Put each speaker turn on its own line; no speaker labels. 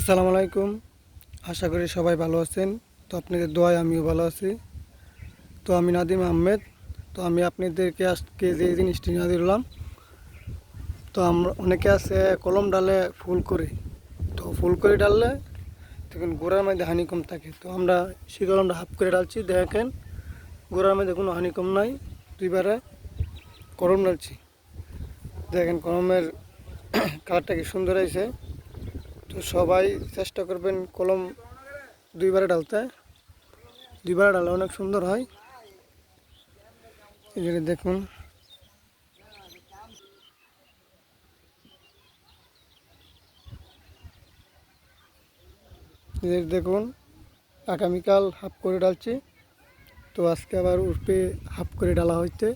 আসসালামু আলাইকুম। আশা করি সবাই ভালো আছেন। তো আপনাদের দোয়ায় আমিও ভালো আছি। তো আমি নাদিম আহমেদ। তো আমি আপনাদেরকে আজকে যে জিনিসটি নিয়ে দিলাম তো আমরা অনেকে আছে কলম ডালে ফুল করে। তো ফুল করে ডাললে দেখুন গোড়ার মধ্যে হানি কম থাকে। তো আমরা সেই কলমটা হাফ করে ডালছি। দেখেন গোড়ার মধ্যে কোনো হানি কম নাই। দুইবারে কলম ডালছি। দেখেন কলমের কালারটা কি সুন্দর হয়েছে। তো সবাই চেষ্টা করবেন কলম দুইবারে ডালতে। দুইবারে ডালে অনেক সুন্দর হয়। এই দেখুন। দেখুন, আগামীকাল হাফ করে ডালছি। তো আজকে আবার উঠবে হাফ করে ডালা হইতে।